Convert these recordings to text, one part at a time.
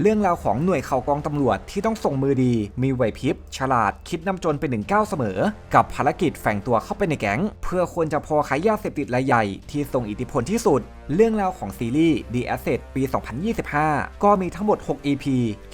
เรื่องราวของหน่วยข่าวกองตำรวจที่ต้องส่งมือดี มีไหวพริบ ฉลาดคิดนำจนเป็นหนึ่งก้าวเสมอ กับภารกิจแฝงตัวเข้าไปในแก๊ง เพื่อคนจะพอขายยาเสพติดรายใหญ่ที่ทรงอิทธิพลที่สุด เรื่องราวของซีรีส์ The Asset ปี 2025 ก็มีทั้งหมด 6 EP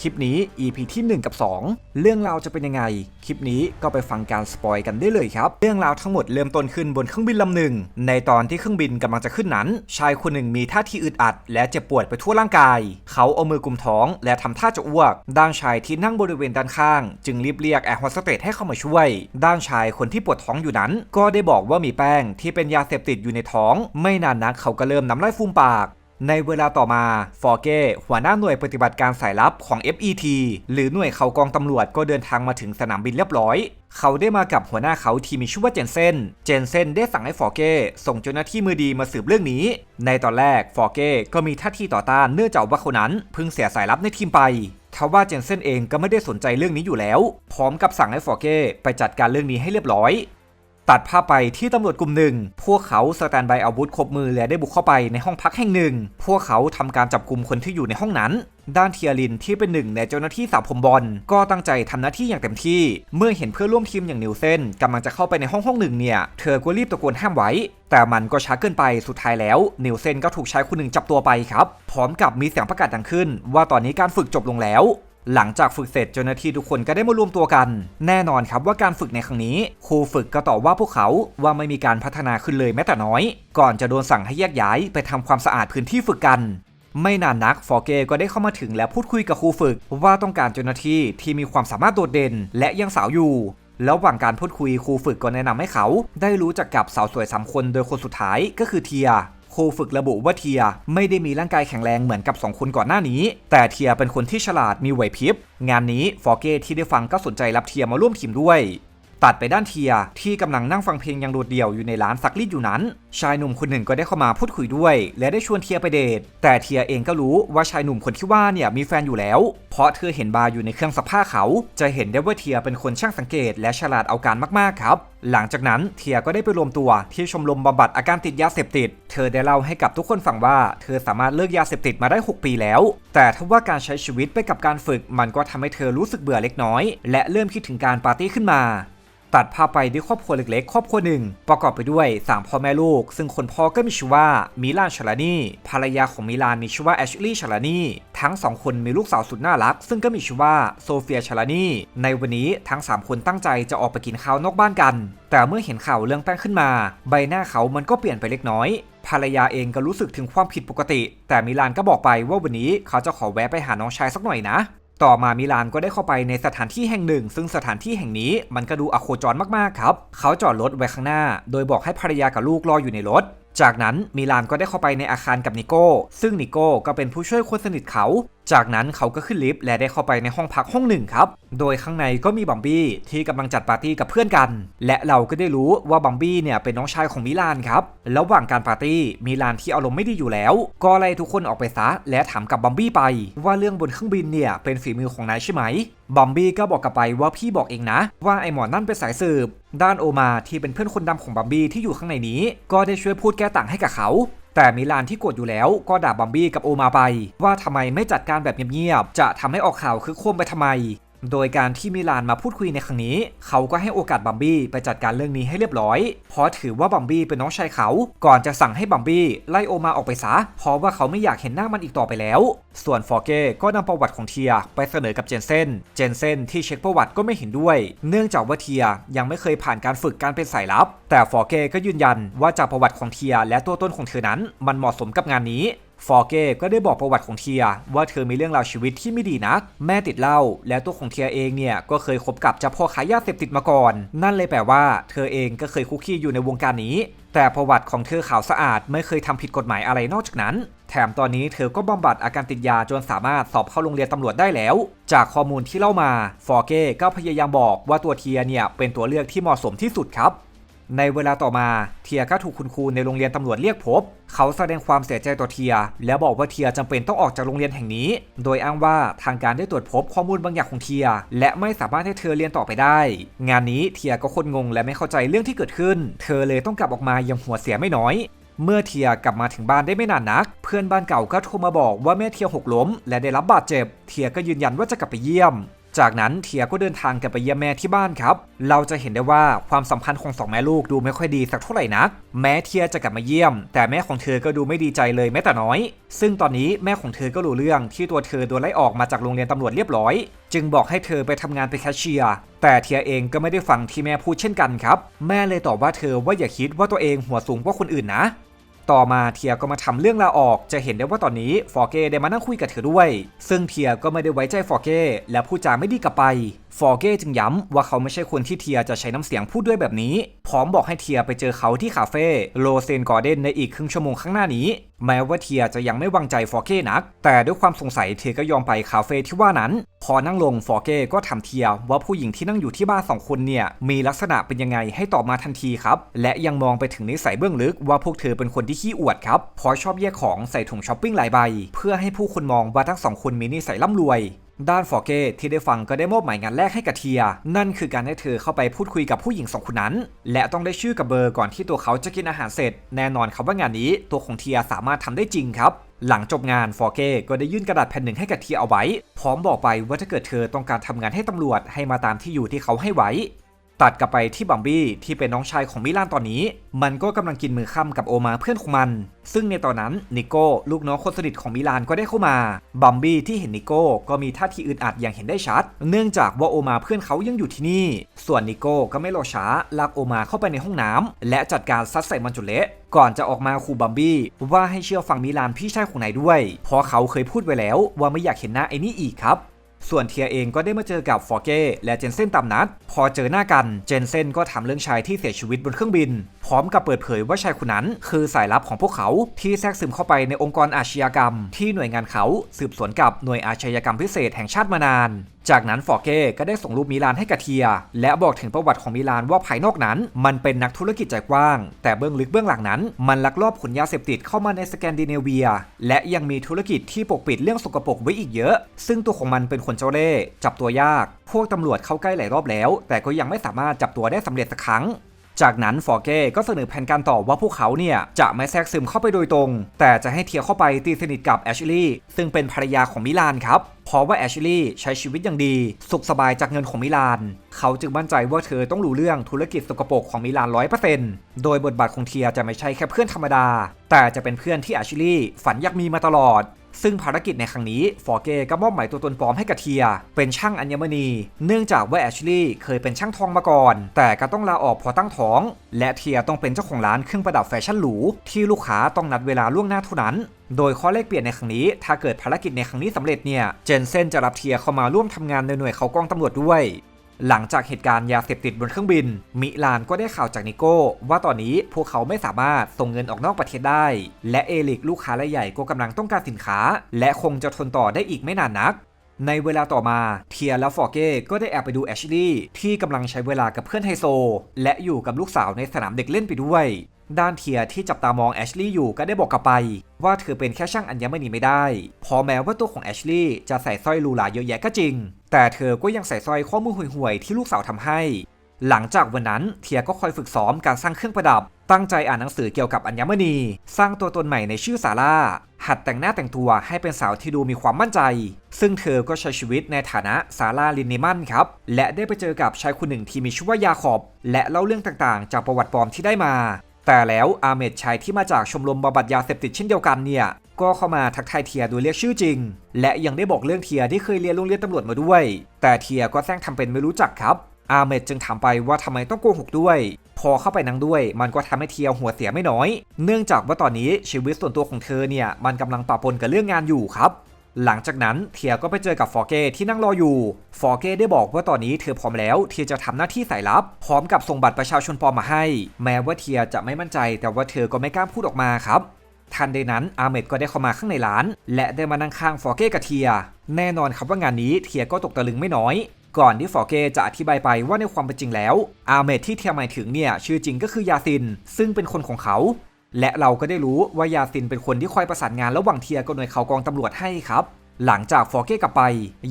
คลิปนี้ EP ที่ 1 กับ 2 เรื่องราวจะเป็นยังไง คลิปนี้ก็ไปฟังการสปอยกันได้เลยครับ เรื่องราวทั้งหมดเริ่มต้นขึ้นบนเครื่องบินลำหนึ่ง ในตอนที่เครื่องบินกำลังจะขึ้นนั้น ชายคนหนึ่งมีท่าทีอึดอัด และเจ็บปวดไปทั่วร่างกาย เขาเอามือกุมท้องและทำท่าจะอ้วก ด้านชายที่นั่งบริเวณด้านข้าง จึงรีบเรียกแอร์โฮสเตสให้เข้ามาช่วย ด้านชายคนที่ปวดท้องอยู่นั้น ก็ได้บอกว่ามีแป้งที่เป็นยาเสพติดอยู่ในท้อง ไม่นานนักเขาก็เริ่มน้ำลายฟูมปาก ในเวลาต่อมาฟอร์เก้หัวหน้าหน่วยปฏิบัติการสายลับของ FET หรือหน่วยเขากองตำรวจก็เดินทางมาถึงสนามบินเรียบร้อย เขาได้มากับหัวหน้าเขาที่มีชื่อว่าเจนเซน เจนเซนได้สั่งให้ฟอร์เก้ส่งเจ้าหน้าที่มือดีมาสืบเรื่องนี้ ในตอนแรกฟอร์เก้ก็มีท่าทีต่อต้านเนื่องจากว่าคนนั้นเพิ่งเสียสายลับในทีมไปทว่าเจนเซนเองก็ไม่ได้สนใจเรื่องนี้อยู่แล้ว พร้อมกับสั่งให้ฟอร์เก้ไปจัดการเรื่องนี้ให้เรียบร้อย ตัดภาพไปที่ตำรวจกลุ่มหนึ่ง พวกเขาสแตนบายอาวุธครบมือและได้บุกเข้าไปในห้องพักแห่งหนึ่ง พวกเขาทำการจับกลุ่มคนที่อยู่ในห้องนั้น ด้านเทียรินที่เป็นหนึ่งในเจ้าหน้าที่สาวผมบอล ก็ตั้งใจทำหน้าที่อย่างเต็มที่ เมื่อเห็นเพื่อนร่วมทีมอย่างนิวเซนกำลังจะเข้าไปในห้องห้องหนึ่งเนี่ย เธอก็รีบตะโกนห้ามไว้ แต่มันก็ช้าเกินไปสุดท้ายแล้ว นิวเซนก็ถูกชายคนหนึ่งจับตัวไปครับ พร้อมกับมีเสียงประกาศดังขึ้น ว่าตอนนี้การฝึกจบลงแล้ว หลังจากฝึกเสร็จเจ้าหน้าที่ทุกคนก็ได้มารวมตัวกัน แน่นอนครับว่าการฝึกในครั้งนี้ครูฝึกก็ต่อว่าพวกเขาว่าไม่มีการพัฒนาขึ้นเลยแม้แต่น้อย ก่อนจะโดนสั่งให้แยกย้ายไปทำความสะอาดพื้นที่ฝึกกัน ไม่นานนักฟอร์เกก็ได้เข้ามาถึงและพูดคุยกับครูฝึก ว่าต้องการเจ้าหน้าที่ที่มีความสามารถโดดเด่น และยังสาวอยู่แล้วระหว่างการพูดคุยครูฝึกก็แนะนำให้เขา ได้รู้จักกับสาวสวยสามคนโดยคนสุดท้ายก็คือเทีย ครูฝึกระบุว่าเทียไม่ได้มีร่างกายแข็งแรงเหมือนกับสองคนก่อนหน้านี้ แต่เทียเป็นคนที่ฉลาดมีไหวพริบ งานนี้ฟอร์เกที่ได้ฟังก็สนใจรับเทียมาร่วมทีมด้วย ตัดไปด้านเทียที่กำลังนั่งฟังเพลงอย่างโดดเดี่ยวอยู่ในร้านซักรีดอยู่นั้น ชายหนุ่มคนหนึ่งก็ได้เข้ามาพูดคุยด้วย และได้ชวนเทียไปเดท แต่เทียเองก็รู้ว่าชายหนุ่มคนที่ว่าเนี่ยมีแฟนอยู่แล้ว เพราะเธอเห็นบาร์อยู่ในเครื่องซักผ้าเขา จะเห็นได้ว่าเทียเป็นคนช่างสังเกต และฉลาดเอาการมากๆครับ หลังจากนั้นเทียก็ได้ไปรวมตัวที่ชมรมบำบัดอาการติดยาเสพติด เธอได้เล่าให้กับทุกคนฟังว่า เธอสามารถเลิกยาเสพติดมาได้ 6 ปีแล้ว แต่ทว่าการใช้ชีวิตไปกับการฝึกมันก็ทำให้เธอรู้สึกเบื่อเล็กน้อย และเริ่มคิดถึงการปาร์ตี้ขึ้นมา ตัดภาพไปด้วยครอบครัวเล็กๆ ครอบครัวหนึ่ง ประกอบไปด้วยสามพ่อแม่ลูก ซึ่งคนพ่อก็มีชื่อว่ามิลานชลานีภรรยาของมิลานมีชื่อว่าแอชลีย์ชลานีทั้งสองคนมีลูกสาวสุดน่ารัก ซึ่งก็มีชื่อว่าโซเฟียชลานีในวันนี้ทั้งสามคนตั้งใจจะออกไปกินข้าวนอกบ้านกัน แต่เมื่อเห็นข่าวเรื่องแป้งขึ้นมา ใบหน้าเขามันก็เปลี่ยนไปเล็กน้อยภรรยาเองก็รู้สึกถึงความผิดปกติ แต่มิลานก็บอกไปว่าวันนี้เขาจะขอแวะไปหาน้องชายสักหน่อยนะ ต่อมามิลานก็ได้เข้าไปในสถานที่แห่งหนึ่ง ซึ่งสถานที่แห่งนี้มันก็ดูอโคจรมากๆครับ เขาจอดรถไว้ข้างหน้า โดยบอกให้ภรรยากับลูกรออยู่ในรถ จากนั้นมิลานก็ได้เข้าไปในอาคารกับนิโก้ ซึ่งนิโก้ก็เป็นผู้ช่วยคนสนิทเขา จากนั้นเขาก็ขึ้นลิฟต์และได้เข้าไปในห้องพักห้องหนึ่งครับ โดยข้างในก็มีบัมบี้ที่กำลังจัดปาร์ตี้กับเพื่อนกัน และเราก็ได้รู้ว่าบัมบี้เนี่ยเป็นน้องชายของมิลานครับ ระหว่างการปาร์ตี้มิลานที่อารมณ์ไม่ดีอยู่แล้ว ก็ไล่ทุกคนออกไปซะและถามกับบัมบี้ไป ว่าเรื่องบนเครื่องบินเนี่ยเป็นฝีมือของนายใช่ไหมบัมบี้ก็บอกกลับไปว่าพี่บอกเองนะ ว่าไอหมอนั่นเป็นสายสืบ ด้านโอมาที่เป็นเพื่อนคนดำของบัมบี้ที่อยู่ข้างในนี้ ก็ได้ช่วยพูดแก้ต่างให้กับเขา แต่มิลานที่โกรธอยู่แล้วก็ด่าบัมบี้กับโอมาไป ว่าทำไมไม่จัดการแบบเงียบๆจะทำให้ออกข่าวคือควมไปทำไม โดยการที่มิลานมาพูดคุยในครั้งนี้ เขาก็ให้โอกาสบัมบี้ไปจัดการเรื่องนี้ให้เรียบร้อย เพราะถือว่าบัมบี้เป็นน้องชายเขา ก่อนจะสั่งให้บัมบี้ไล่โอมาออกไปซะ เพราะว่าเขาไม่อยากเห็นหน้ามันอีกต่อไปแล้ว ส่วนฟอร์เก้ก็นำประวัติของเทียไปเสนอกับเจนเซน เจนเซนที่เช็คประวัติก็ไม่เห็นด้วย เนื่องจากว่าเทียยังไม่เคยผ่านการฝึกการเป็นสายลับ แต่ฟอร์เก้ก็ยืนยันว่าจากประวัติของเทียและตัวต้นของเธอนั้น มันเหมาะสมกับงานนี้ ฟอร์เก้ก็ได้บอกประวัติของเทียว่าเธอมีเรื่องราวชีวิตที่ไม่ดีนัก แม่ติดเหล้าและตัวของเทียเองเนี่ยก็เคยคบกับเจ้าพ่อขายยาเสพติดมาก่อน นั่นเลยแปลว่า เธอเองก็เคยคุกคีอยู่ในวงการนี้ แต่ประวัติของเธอขาวสะอาดไม่เคยทำผิดกฎหมายอะไรนอกจากนั้น แถมตอนนี้เธอก็บำบัดอาการติดยาจนสามารถสอบเข้าโรงเรียนตำรวจได้แล้ว จากข้อมูลที่เล่ามาฟอร์เก้ก็พยายามบอกว่าตัวเทียเนี่ยเป็นตัวเลือกที่เหมาะสมที่สุดครับ ในเวลาต่อมาเทียก็ถูกคุณครูในโรงเรียนตำรวจเรียกพบ เขาแสดงความเสียใจต่อเทีย และบอกว่าเทียจำเป็นต้องออกจากโรงเรียนแห่งนี้ โดยอ้างว่าทางการได้ตรวจพบข้อมูลบางอย่างของเทีย และไม่สามารถให้เธอเรียนต่อไปได้ งานนี้เทียก็คนงงและไม่เข้าใจเรื่องที่เกิดขึ้น เธอเลยต้องกลับออกมาย่างหัวเสียไม่น้อยเมื่อเทียกลับมาถึงบ้านได้ไม่นานนัก เพื่อนบ้านเก่าก็โทรมาบอกว่าแม่เทียหกล้ม และได้รับบาดเจ็บ เทียก็ยืนยันว่าจะกลับไปเยี่ยม จากนั้นเทียก็เดินทางกลับไปเยี่ยมแม่ที่บ้านครับ เราจะเห็นได้ว่าความสัมพันธ์ของสองแม่ลูกดูไม่ค่อยดีสักเท่าไหร่นัก แม้เทียจะกลับมาเยี่ยม แต่แม่ของเธอก็ดูไม่ดีใจเลยแม้แต่น้อย ซึ่งตอนนี้แม่ของเธอก็รู้เรื่องที่ตัวเธอโดนไล่ออกมาจากโรงเรียนตำรวจเรียบร้อย จึงบอกให้เธอไปทำงานเป็นแคชเชียร์แต่เทียเองก็ไม่ได้ฟังที่แม่พูดเช่นกันครับ แม่เลยตอบว่าเธอว่าอย่าคิดว่าตัวเองหัวสูงกว่าคนอื่นนะ ต่อมาเทียก็มาทำเรื่องลาออก จะเห็นได้ว่าตอนนี้ฟอร์เก้ได้มานั่งคุยกับเธอด้วย ซึ่งเทียก็ไม่ได้ไว้ใจฟอร์เก้และพูดจาไม่ดีกลับไป ฟอร์เก้จึงย้ำว่าเขาไม่ใช่คนที่เทียจะใช้น้ำเสียงพูดด้วยแบบนี้ พร้อมบอกให้เทียไปเจอเขาที่คาเฟ่โลเซนกอร์เดนในอีกครึ่งชั่วโมงข้างหน้านี้ แม้ว่าเทียจะยังไม่วางใจฟอร์เก้นัก แต่ด้วยความสงสัยเทียก็ยอมไปคาเฟ่ที่ว่านั้น พอนั่งลงฟอร์เก้ก็ถามเทียว่าผู้หญิงที่นั่งอยู่ที่บ้านสองคนเนี่ยมีลักษณะเป็นยังไงให้ตอบมาทันทีครับ และยังมองไปถึงนิสัยเบื้องลึกว่าพวกเธอเป็นคนที่ขี้อวดครับเพราะชอบแยกของใส่ถุงช้อปปิ้งหลายใบ เพื่อให้ผู้คนมองว่าทั้งสองคนมีนิสัยร่ำรวย ด้านฟอร์เก้ที่ได้ฟังก็ได้มอบหมายงานแรกให้กับเทีย นั่นคือการให้เธอเข้าไปพูดคุยกับผู้หญิงสองคนนั้น และต้องได้ชื่อกับเบอร์ก่อนที่ตัวเขาจะกินอาหารเสร็จ แน่นอนครับว่างานนี้ตัวของเทียสามารถทำได้จริงครับ หลังจบงานฟอร์เก้ก็ได้ยื่นกระดาษแผ่นหนึ่งให้กับเทียเอาไว้ พร้อมบอกไปว่าถ้าเกิดเธอต้องการทำงานให้ตำรวจให้มาตามที่อยู่ที่เขาให้ไว้ ตัดกลับไปที่บัมบี้ที่เป็นน้องชายของมิลานตอนนี้ มันก็กำลังกินมือค่ำกับโอมาเพื่อนของมัน ซึ่งในตอนนั้นนิโก้ลูกน้องคนสนิทของมิลานก็ได้เข้ามา บัมบี้ที่เห็นนิโก้ก็มีท่าทีอึดอัดอย่างเห็นได้ชัด เนื่องจากว่าโอมาเพื่อนเขายังอยู่ที่นี่ ส่วนนิโก้ก็ไม่รอช้าลากโอมาเข้าไปในห้องน้ำและจัดการซัดใส่มันจุเละก่อนจะออกมาขู่บัมบี้ว่าให้เชื่อฟังมิลานพี่ชายของนายด้วยเพราะเขาเคยพูดไว้แล้วว่าไม่อยากเห็นหน้าไอ้นี่อีกครับ ส่วนเทียเองก็ได้มาเจอกับฟอร์เก้และเจนเซนตามนัด พอเจอหน้ากันเจนเซนก็ถามเรื่องชายที่เสียชีวิตบนเครื่องบิน พร้อมกับเปิดเผยว่าชายคนนั้น คือสายลับของพวกเขาที่แทรกซึมเข้าไปในองค์กรอาชญากรรม ที่หน่วยงานเขาสืบสวนกับหน่วยอาชญากรรมพิเศษแห่งชาติมานาน จากนั้นฟอร์เก้ก็ได้ส่งรูปมิลานให้กับเทีย และบอกถึงประวัติของมิลานว่าภายนอกนั้น มันเป็นนักธุรกิจใจกว้าง แต่เบื้องลึกเบื้องหลังนั้น มันลักลอบขนยาเสพติดเข้ามาในสแกนดิเนเวีย และยังมีธุรกิจที่ปกปิดเรื่องสกปรกไว้อีกเยอะ ซึ่งตัวของมันเป็นคนเจ้าเล่ห์จับตัวยาก พวกตำรวจเข้าใกล้หลายรอบแล้ว แต่ก็ยังไม่สามารถจับตัวได้สำเร็จสักครั้ง จากนั้นฟอร์เก้ก็เสนอแผนการต่อว่าพวกเขาเนี่ยจะไม่แทรกซึมเข้าไปโดยตรง แต่จะให้เทียเข้าไปตีสนิทกับแอชลีย์ซึ่งเป็นภรรยาของมิลานครับเพราะว่าแอชลีย์ใช้ชีวิตอย่างดี สุขสบายจากเงินของมิลาน เขาจึงมั่นใจว่าเธอต้องรู้เรื่องธุรกิจสกปรกของมิลานร้อยเปอร์เซ็นต์โดยบทบาทของเทียจะไม่ใช่แค่เพื่อนธรรมดา แต่จะเป็นเพื่อนที่แอชลีย์ฝันอยากมีมาตลอด ซึ่งภารกิจในครั้งนี้ฟอร์เก้ก็มอบหมายตัวตนปลอมให้กับเทีย เป็นช่างอัญมณี เนื่องจากว่าแอชลีย์เคยเป็นช่างทองมาก่อน แต่ก็ต้องลาออกพอตั้งท้อง และเทียต้องเป็นเจ้าของร้านเครื่องประดับแฟชั่นหรูที่ลูกค้าต้องนัดเวลาล่วงหน้าเท่านั้นโดยข้อแลกเปลี่ยนในครั้งนี้ ถ้าเกิดภารกิจในครั้งนี้สำเร็จเนี่ย เจนเซนจะรับเทียเข้ามาร่วมทำงานในหน่วยเขากองตำรวจด้วย หลังจากเหตุการณ์ยาเสพติดบนเครื่องบิน มิลานก็ได้ข่าวจากนิโก้ ว่าตอนนี้พวกเขาไม่สามารถส่งเงินออกนอกประเทศได้ และเอลิกลูกค้ารายใหญ่ก็กำลังต้องการสินค้า และคงจะทนต่อได้อีกไม่นานนัก ในเวลาต่อมาเทียและฟอร์เก้ก็ได้แอบไปดูแอชลีย์ที่กำลังใช้เวลากับเพื่อนไฮโซ และอยู่กับลูกสาวในสนามเด็กเล่นไปด้วยด้านเทียที่จับตามองแอชลีย์อยู่ก็ได้บอกกลับไป ว่าเธอเป็นแค่ช่างอัญมณีไม่ได้เพอแม้ว่าตัวของแอชลีย์จะใส่สร้อยหรูหราเยอะแยะก็จริง แต่เธอก็ยังใส่สร้อยข้อมือห่วยๆที่ลูกสาวทำให้ หลังจากวันนั้นเทียก็คอยฝึกซ้อมการสร้างเครื่องประดับ ตั้งใจอ่านหนังสือเกี่ยวกับอัญมณี สร้างตัวตนใหม่ในชื่อซาร่า หัดแต่งหน้าแต่งตัวให้เป็นสาวที่ดูมีความมั่นใจ ซึ่งเธอก็ใช้ชีวิตในฐานะซาร่าลินนมันครับ และได้ไปเจอกับชายคนหนึ่งที่มีชื่อว่ายาขอบ และเล่าเรื่องต่างๆ จากประวัติปลอมที่ได้มาแต่แล้วอาเมดชายที่มาจากชมรมบำบัดยาเสพติดเช่นเดียวกันเนี่ย ก็เข้ามาทักทายเทียโดยเรียกชื่อจริง และยังได้บอกเรื่องเทียที่เคยเรียนโรงเรียนตำรวจมาด้วย แต่เทียก็แซงทำเป็นไม่รู้จักครับอาเมดจึงถามไปว่าทำไมต้องโกหกด้วย พอเข้าไปนั่งด้วย มันก็ทำให้เทียหัวเสียไม่น้อย เนื่องจากว่าตอนนี้ชีวิตส่วนตัวของเธอเนี่ยมันกำลังปะปนกับเรื่องงานอยู่ครับ หลังจากนั้นเทียก็ไปเจอกับฟอร์เก้ที่นั่งรออยู่ฟอร์เก้ได้บอกว่าตอนนี้เธอพร้อมแล้วเที่จะทำหน้าที่สายลับ พร้อมกับส่งบัตรประชาชนปลอมมาให้ แม้ว่าเทียจะไม่มั่นใจ แต่ว่าเธอก็ไม่กล้าพูดออกมาครับ ทันใดนั้นอาเมดก็ได้เข้ามาข้างในร้าน และได้มานั่งข้างฟอร์เก้กับเทีย แน่นอนครับว่างานนี้เทียก็ตกตะลึงไม่น้อย ก่อนที่ฟอร์เก้จะอธิบายไปว่าในความเป็นจริงแล้ว อาเมดที่เทียหมายถึงเนี่ยชื่อจริงก็คือยาซิน ซึ่งเป็นคนของเขา และเราก็ได้รู้ว่ายาซินเป็นคนที่คอยประสานงานระหว่างเทียกับหน่วยเขากองตำรวจให้ครับหลังจากฟอร์เก้กลับไป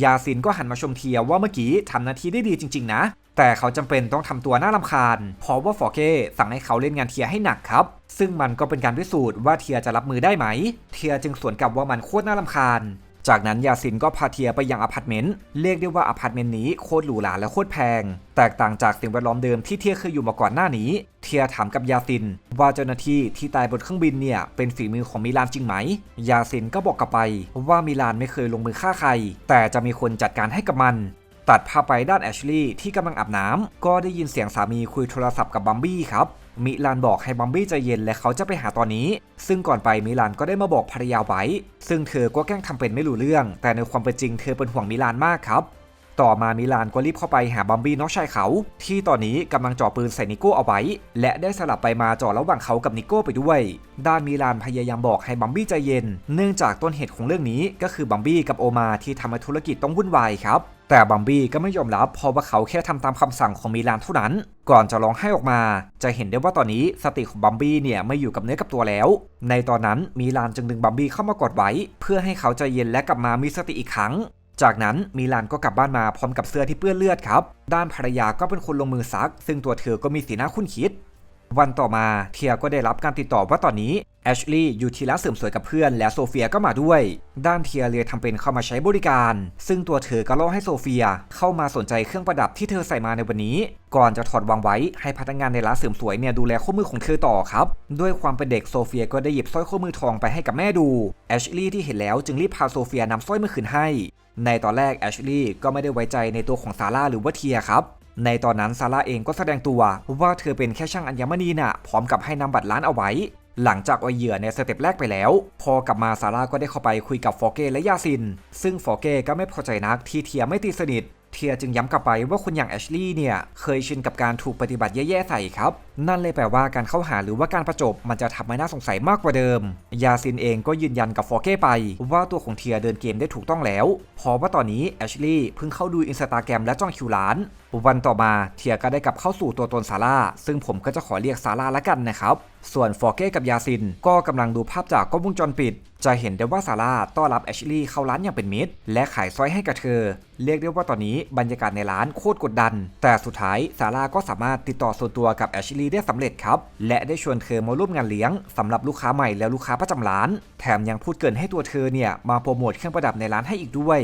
ยาซินก็หันมาชมเทียว่าเมื่อกี้ทำหน้าที่ได้ดีจริง ๆ นะ แต่เขาจำเป็นต้องทำตัวน่ารำคาญเพราะว่าฟอร์เก้สั่งให้เขาเล่นงานเทียให้หนักครับ ซึ่งมันก็เป็นการพิสูจน์ว่าเทียจะรับมือได้ไหม เทียจึงสวนกลับว่ามันโคตรน่ารำคาญ จากนั้นยาซินก็พาเทียไปยังอพาร์ตเมนต์ เรียกได้ว่าอพาร์ตเมนต์นี้โคตรหรูหราและโคตรแพง แตกต่างจากสิ่งแวดล้อมเดิมที่เทียเคยอยู่มาก่อนหน้านี้ เทียถามกับยาซิน ว่าเจ้าหน้าที่ที่ตายบนเครื่องบินเนี่ยเป็นฝีมือของมิลานจริงไหม ยาซินก็บอกกลับไป ว่ามิลานไม่เคยลงมือฆ่าใคร แต่จะมีคนจัดการให้กับมัน ตัดภาพไปด้านแอชลีย์ที่กำลังอาบน้ำก็ได้ยินเสียงสามีคุยโทรศัพท์กับบัมบี้ครับมิลานบอกให้บัมบี้ใจเย็นและเขาจะไปหาตอนนี้ ซึ่งก่อนไปมิลานก็ได้มาบอกภรรยาไว้ ซึ่งเธอก็แกล้งทำเป็นไม่รู้เรื่อง แต่ในความเป็นจริงเธอเป็นห่วงมิลานมากครับต่อมามิลานก็รีบเข้าไปหาบัมบี้น้องชายเขา ที่ตอนนี้กำลังจ่อปืนใส่นิโก้เอาไว้ และได้สลับไปมาจ่อระหว่างเขากับนิโก้ไปด้วย ด้านมิลานพยายามบอกให้บัมบี้ใจเย็น เนื่องจากต้นเหตุของเรื่องนี้ก็คือบัมบี้กับโอมาที่ทำให้ธุรกิจต้องวุ่นวายครับ แต่บัมบี้ก็ไม่ยอมรับเพราะว่าเขาแค่ทำตามคำสั่งของมิลานเท่านั้น ก่อนจะร้องไห้ออกมา จะเห็นได้ว่าตอนนี้สติของบัมบี้เนี่ยไม่อยู่กับเนื้อกับตัวแล้ว ในตอนนั้นมิลานจึงดึงบัมบี้เข้ามากอดไว้ เพื่อให้เขาใจเย็นและกลับมามีสติอีกครั้ง จากนั้นมิลานก็กลับบ้านมาพร้อมกับเสื้อที่เปื้อนเลือดครับ ด้านภรรยาก็เป็นคนลงมือซัก ซึ่งตัวเธอก็มีสีหน้าคุ้นคิด วันต่อมาเทียก็ได้รับการติดต่อว่าตอนนี้ แอชลีย์อยู่ที่ร้านเสริมสวยกับเพื่อน และโซเฟียก็มาด้วย ด้านเทียเลยทำเป็นเข้ามาใช้บริการ ซึ่งตัวเธอก็ล่อให้โซเฟียเข้ามาสนใจเครื่องประดับที่เธอใส่มาในวันนี้ ก่อนจะถอดวางไว้ให้พนักงานในร้านเสริมสวยเนี่ยดูแลข้อมือของเธอต่อครับ ด้วยความเป็นเด็กโซเฟียก็ได้หยิบสร้อยข้อมือทองไปให้กับแม่ดูแอชลีย์ที่เห็นแล้วจึงรีบพาโซเฟียนำสร้อยมาคืนให้ ในตอนแรกแอชลีย์ก็ไม่ได้ไว้ใจในตัวของซาร่าหรือว่าเทียครับในตอนนั้นซาร่าเองก็แสดงตัวว่าเธอเป็นแค่ช่างอัญมณีน่ะพร้อมกับให้นำบัตรร้านเอาไว้ หลังจากเอาเหยื่อในสเต็ปแรกไปแล้ว พอกลับมาซาร่าก็ได้เข้าไปคุยกับฟอร์เก้และยาซิน ซึ่งฟอร์เก้ก็ไม่พอใจนักที่เทียไม่ตีสนิท เทียจึงย้ำกลับไปว่าคนอย่างแอชลีย์เนี่ยเคยชินกับการถูกปฏิบัติแย่ๆใส่ครับนั่นเลยแปลว่าการเข้าหาหรือว่าการประจบมันจะทำให้น่าสงสัยมากกว่าเดิม ยาซินเองก็ยืนยันกับฟอร์เก้ไป ว่าตัวของเทียเดินเกมได้ถูกต้องแล้วเพราะว่าตอนนี้แอชลีย์เพิ่งเข้าดูอินสตาแกรมและจ้องคิวร้าน วันต่อมาเทียก็ได้กลับเข้าสู่ตัวตนซาร่าซึ่งผมก็จะขอเรียกซาร่าละกันนะครับส่วนฟอร์เก้กับยาซิน ก็กำลังดูภาพจากกล้องวงจรปิด จะเห็นได้ว่าซาร่าต้อนรับแอชลีย์เข้าร้านอย่างเป็นมิตร และขายสร้อยให้กับเธอ เรียกได้ว่าตอนนี้บรรยากาศในร้านโคตรกดดัน แต่สุดท้ายซาร่าก็สามารถติดต่อส่วนตัวกับแอชลีย์ได้สำเร็จครับ และได้ชวนเธอมาร่วมงานเลี้ยงสำหรับลูกค้าใหม่และลูกค้าประจำร้าน แถมยังพูดเกินให้ตัวเธอเนี่ยมาโปรโมทเครื่องประดับในร้านให้อีกด้วย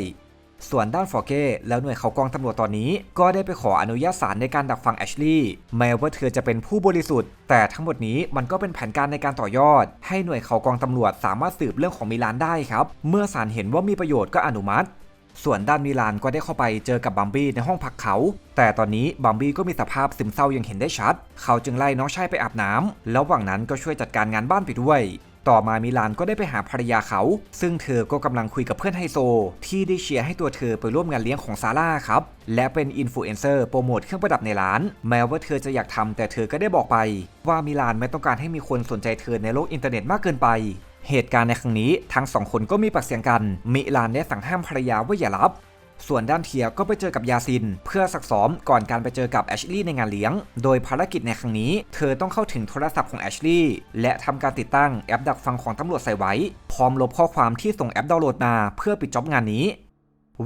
ส่วนด้านฟอร์เก้แล้วหน่วยเขากองตำรวจตอนนี้ ก็ได้ไปขออนุญาตศาลในการดักฟังแอชลีย์แม้ว่าเธอจะเป็นผู้บริสุทธิ์ แต่ทั้งหมดนี้มันก็เป็นแผนการในการต่อยอด ให้หน่วยเขากองตำรวจสามารถสืบเรื่องของมิลานได้ครับ เมื่อศาลเห็นว่ามีประโยชน์ก็อนุมัติ ส่วนด้านมิลานก็ได้เข้าไปเจอกับบัมบี้ในห้องพักเขา แต่ตอนนี้บัมบี้ก็มีสภาพซึมเศร้าย่างเห็นได้ชัด เขาจึงไล่น้องชายไปอาบน้ำแล้วหว่างนั้นก็ช่วยจัดการงานบ้านไปด้วย ต่อมามิลานก็ได้ไปหาภรรยาเขา ซึ่งเธอก็กำลังคุยกับเพื่อนไฮโซ ที่ได้เชียร์ให้ตัวเธอไปร่วมงานเลี้ยงของซาร่าครับ และเป็นอินฟลูเอนเซอร์โปรโมทเครื่องประดับในร้าน แม้ว่าเธอจะอยากทำแต่เธอก็ได้บอกไป ว่ามิลานไม่ต้องการให้มีคนสนใจเธอในโลกอินเทอร์เน็ตมากเกินไป เหตุการณ์ในครั้งนี้ทั้งสองคนก็มีปากเสียงกัน มิลานได้สั่งห้ามภรรยาว่าอย่ารับ ส่วนด้านเทียก็ไปเจอกับยาซิน เพื่อซักซ้อมก่อนการไปเจอกับแอชลีย์ในงานเลี้ยง โดยภารกิจในครั้งนี้เธอต้องเข้าถึงโทรศัพท์ของแอชลีย์และทำการติดตั้งแอปดักฟังของตำรวจใส่ไว้ พร้อมลบข้อความที่ส่งแอปดาวน์โหลดมาเพื่อปิดจ็อบงานนี้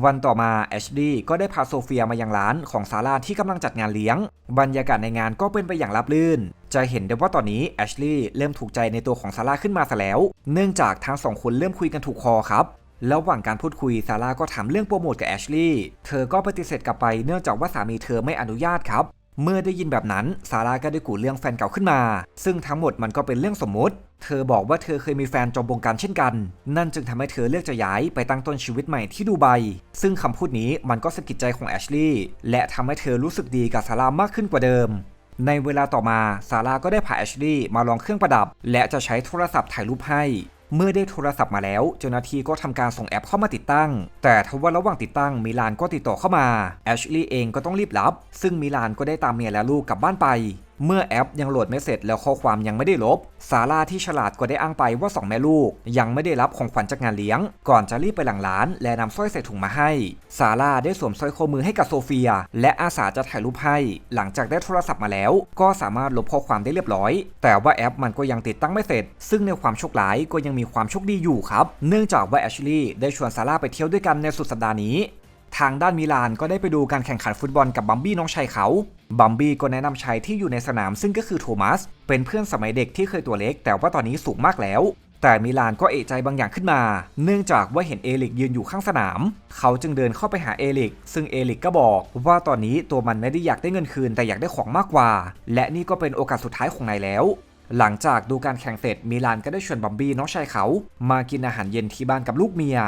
วันต่อมาแอชลีย์ก็ได้พาโซเฟียมายังร้านของซาร่าที่กำลังจัดงานเลี้ยง บรรยากาศในงานก็เป็นไปอย่างราบรื่น จะเห็นได้ว่าตอนนี้แอชลีย์เริ่มถูกใจในตัวของซาร่าขึ้นมาซะแล้ว เนื่องจากทั้งสองคนเริ่มคุยกันถูกคอครับระหว่างการพูดคุยซาร่าก็ถามเรื่องโปรโมทกับแอชลีย์เธอก็ปฏิเสธกลับไปเนื่องจากว่าสามีเธอไม่อนุญาตครับ เมื่อได้ยินแบบนั้นซาร่าก็ได้กูเรื่องแฟนเก่าขึ้นมา ซึ่งทั้งหมดมันก็เป็นเรื่องสมมติ เธอบอกว่าเธอเคยมีแฟนจอมบงการเช่นกัน นั่นจึงทำให้เธอเลือกจะย้ายไปตั้งต้นชีวิตใหม่ที่ดูไบ ซึ่งคำพูดนี้มันก็สะกิดใจของแอชลีย์และทำให้เธอรู้สึกดีกับซาร่ามากขึ้นกว่าเดิม ในเวลาต่อมาซาร่าก็ได้พาแอชลีย์มาลองเครื่องประดับ และจะใช้โทรศัพท์ถ่ายรูปให้ เมื่อได้โทรศัพท์มาแล้ว เจ้าหน้าที่ก็ทำการส่งแอปเข้ามาติดตั้ง แต่ทว่าระหว่างติดตั้งมิลานก็ติดต่อเข้ามาแอชลีย์เองก็ต้องรีบรับ ซึ่งมิลานก็ได้ตามเมียและลูกกลับบ้านไป เมื่อแอปยังโหลดไม่เสร็จแล้วข้อความยังไม่ได้ลบ ซาร่าที่ฉลาดก็ได้อ้างไปว่าสองแม่ลูก ยังไม่ได้รับของขวัญจากงานเลี้ยง ก่อนจะรีบไปหลังร้าน และนำสร้อยใส่ถุงมาให้ ซาร่าได้สวมสร้อยข้อมือให้กับโซเฟีย และอาสาจะถ่ายรูปให้ หลังจากได้โทรศัพท์มาแล้ว ก็สามารถลบข้อความได้เรียบร้อย แต่ว่าแอปมันก็ยังติดตั้งไม่เสร็จ ซึ่งในความโชคร้ายก็ยังมีความโชคดีอยู่ครับ เนื่องจากว่าแอชลีย์ได้ชวนซาร่าไปเที่ยวด้วยกันในสุดสัปดาห์นี้ ทางด้านมิลานก็ได้ไปดูการแข่งขันฟุตบอลกับบัมบี้น้องชายเขาบัมบี้ก็แนะนำชายที่อยู่ในสนามซึ่งก็คือโทมัส เป็นเพื่อนสมัยเด็กที่เคยตัวเล็ก แต่ว่าตอนนี้สูงมากแล้ว แต่มิลานก็เอะใจบางอย่างขึ้นมา เนื่องจากว่าเห็นเอลิกยืนอยู่ข้างสนาม เขาจึงเดินเข้าไปหาเอลิก ซึ่งเอลิกก็บอกว่าตอนนี้ตัวมันไม่ได้อยากได้เงินคืนแต่อยากได้ของมากกว่า และนี่ก็เป็นโอกาสสุดท้ายของนายแล้วหลังจากดูการแข่งเสร็จมิลานก็ได้ชวนบัมบี้น้องชายเขา มากินอาหารเย็นที่บ้านกับลูกเมีย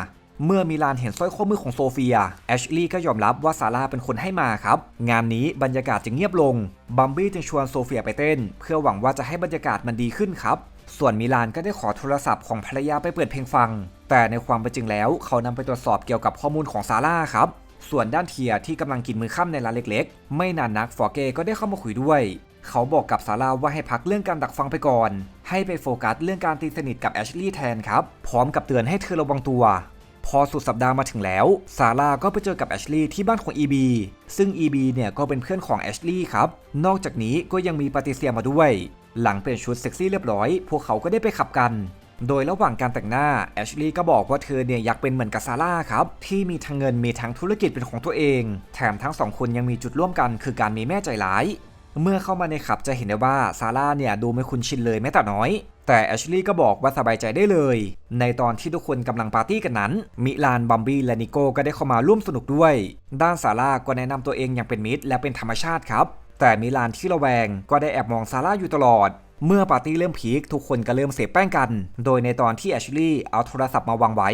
เมื่อมิลานเห็นสร้อยข้อมือของโซเฟียแอชลีย์ก็ยอมรับว่าซาร่าเป็นคนให้มาครับ งานนี้บรรยากาศจึงเงียบลง บัมบี้จึงชวนโซเฟียไปเต้น เพื่อหวังว่าจะให้บรรยากาศมันดีขึ้นครับ ส่วนมิลานก็ได้ขอโทรศัพท์ของภรรยาไปเปิดเพลงฟัง แต่ในความเป็นจริงแล้ว เขานำไปตรวจสอบเกี่ยวกับข้อมูลของซาร่าครับ ส่วนด้านเทียที่กำลังกินมือค่ำในร้านเล็ก ๆ ไม่นานนักฟอร์เกก็ได้เข้ามาคุยด้วย เขาบอกกับซาร่าว่าให้พักเรื่องการดักฟังไปก่อน ให้ไปโฟกัสเรื่องการตีสนิทกับแอชลีย์แทนครับ พร้อมกับเตือนให้เธอระวังตัว พอสุดสัปดาห์มาถึงแล้ว ซาร่าก็ไปเจอกับแอชลีย์ที่บ้านของ EB ซึ่ง EB เนี่ยก็เป็นเพื่อนของแอชลีย์ครับ นอกจากนี้ก็ยังมีปาติเซียมาด้วย หลังเปลี่ยนชุดเซ็กซี่เรียบร้อย พวกเขาก็ได้ไปขับกัน โดยระหว่างการแต่งหน้าแอชลีย์ก็บอกว่าเธอเนี่ยอยากเป็นเหมือนกับซาร่าครับที่มีทั้งเงินมีทั้งธุรกิจเป็นของตัวเอง แถมทั้งสองคนยังมีจุดร่วมกัน คือการมีแม่ใจร้าย เมื่อเข้ามาในขับจะเห็นได้ว่าซาร่าเนี่ยดูไม่คุ้นชินเลยแม้แต่น้อย แต่แอชลีย์ก็บอกว่าสบายใจได้เลย ในตอนที่ทุกคนกำลังปาร์ตี้กันนั้น มิลานบัมบี้และนิโก้ก็ได้เข้ามาร่วมสนุกด้วย ด้านซาร่าก็แนะนำตัวเองอย่างเป็นมิตรและเป็นธรรมชาติครับ แต่มิลานที่ระแวงก็ได้แอบมองซาร่าอยู่ตลอด เมื่อปาร์ตี้เริ่มพีคทุกคนก็เริ่มเสพแป้งกัน โดยในตอนที่แอชลีย์เอาโทรศัพท์มาวางไว้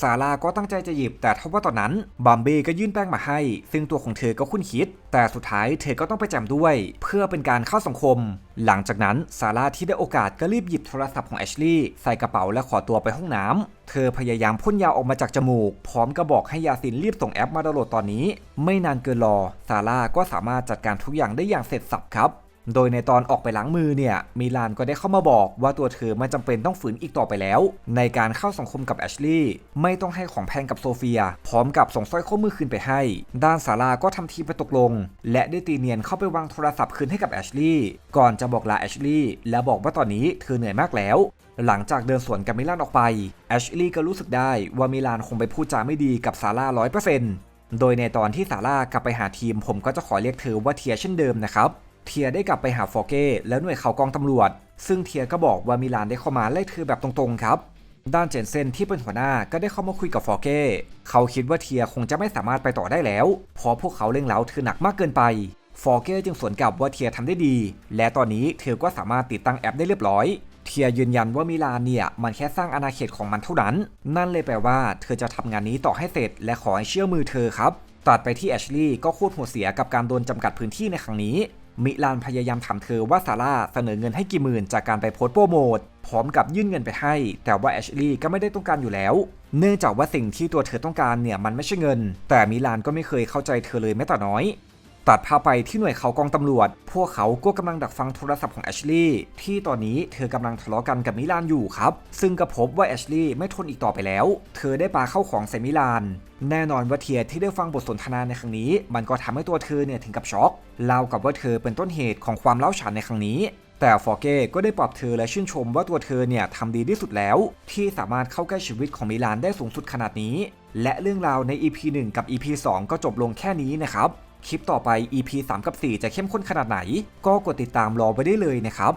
ซาร่าก็ตั้งใจจะหยิบแต่ทว่าตอนนั้นบัมเบ้ก็ยื่นแป้งมาให้ ซึ่งตัวของเธอก็คุ้นคิด แต่สุดท้ายเธอก็ต้องไปแจมด้วย เพื่อเป็นการเข้าสังคม หลังจากนั้นซาร่าที่ได้โอกาสก็รีบหยิบโทรศัพท์ของแอชลีย์ใส่กระเป๋าและขอตัวไปห้องน้ำเธอพยายามพ่นยาออกมาจากจมูก พร้อมกับบอกให้ยาซินรีบส่งแอปมาดาวน์โหลดตอนนี้ ไม่นานเกินรอซาร่าก็สามารถจัดการทุกอย่างได้อย่างเสร็จสับครับ โดยในตอนออกไปล้างมือเนี่ยมิลานก็ได้เข้ามาบอกว่าตัวเธอไม่จำเป็นต้องฝืนอีกต่อไปแล้ว ในการเข้าสังคมกับแอชลีย์ไม่ต้องให้ของแพงกับโซเฟีย พร้อมกับส่งสร้อยข้อมือคืนไปให้ ด้านซาร่าก็ทำทีไปตกลง และได้ตีเนียนเข้าไปวางโทรศัพท์คืนให้กับแอชลีย์ก่อนจะบอกลาแอชลีย์และบอกว่าตอนนี้เธอเหนื่อยมากแล้วหลังจากเดินสวนกับมิลานออกไปแอชลีย์ก็รู้สึกได้ว่ามิลานคงไปพูดจาไม่ดีกับซาร่าร้อยเปอร์เซ็นต์โดยในตอนที่ซาร่ากลับไปหาทีมผมก็จะขอเรียกเธอว่าเทียเช่นเดิมนะครับ เทียได้กลับไปหาฟอร์เก้แล้วหน่วยข่าวกองตำรวจ ซึ่งเทียก็บอกว่ามิลานได้เข้ามาไล่เธอแบบตรงๆครับ ด้านเจนเซนที่เป็นหัวหน้าก็ได้เข้ามาคุยกับฟอร์เก้เขาคิดว่าเทียคงจะไม่สามารถไปต่อได้แล้วเพราะพวกเขาเร่งเร้าเธอหนักมากเกินไปฟอร์เก้จึงสวนกลับว่าเทียทำได้ดี และตอนนี้เธอก็สามารถติดตั้งแอปได้เรียบร้อย เทียยืนยันว่ามิลานเนี่ยมันแค่สร้างอาณาเขตของมันเท่านั้น นั่นเลยแปลว่าเธอจะทำงานนี้ต่อให้เสร็จ และขอให้เชื่อมือเธอครับตัดไปที่แอชลีย์ก็โคตรหัวเสียกับการโดนจำกัดพื้นที่ในครั้งนี้ มิลานพยายามถามเธอว่าซาร่าเสนอเงินให้กี่หมื่นจากการไปโพสโปรโมทพร้อมกับยื่นเงินไปให้ แต่ว่าแอชลีย์ก็ไม่ได้ต้องการอยู่แล้ว เนื่องจากว่าสิ่งที่ตัวเธอต้องการเนี่ยมันไม่ใช่เงิน แต่มิลานก็ไม่เคยเข้าใจเธอเลยแม้แต่น้อย ตัดภาพไปที่หน่วยเขากองตำรวจ พวกเขาก็กำลังดักฟังโทรศัพท์ของแอชลีย์ที่ตอนนี้เธอกำลังทะเลาะกันกับมิลานอยู่ครับ ซึ่งก็พบว่าแอชลีย์ไม่ทนอีกต่อไปแล้ว เธอได้ปาเข้าของใส่มิลาน แน่นอนว่าเทียที่ได้ฟังบทสนทนาในครั้งนี้ มันก็ทำให้ตัวเธอเนี่ยถึงกับช็อกเล่ากับว่าเธอเป็นต้นเหตุของความเล้าฉานในครั้งนี้แต่ฟอร์เก้ก็ได้ปลอบเธอและชื่นชมว่าตัวเธอเนี่ยทำดีที่สุดแล้ว ที่สามารถเข้าใกล้ชีวิตของมิลานได้สูงสุดขนาดนี้ และเรื่องราวใน EP 1 กับ EP 2 ก็จบลงแค่นี้นะครับ คลิปต่อไป EP 3 กับ 4 จะเข้มข้นขนาดไหน ก็กดติดตามรอไว้ได้เลยนะครับ